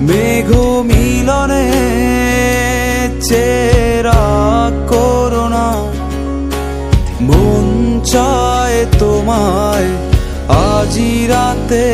মেঘ মিলনে চেরা করোনা মন চায় তোমায় আজি রাতে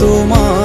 চায়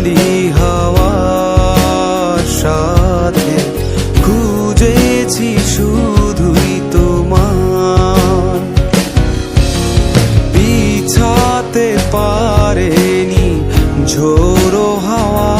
পাতালি হাওয়ার সাথে খুঁজেছি শুধুই তোমার। বিছাতে পারেনি ঝোড়ো হাওয়া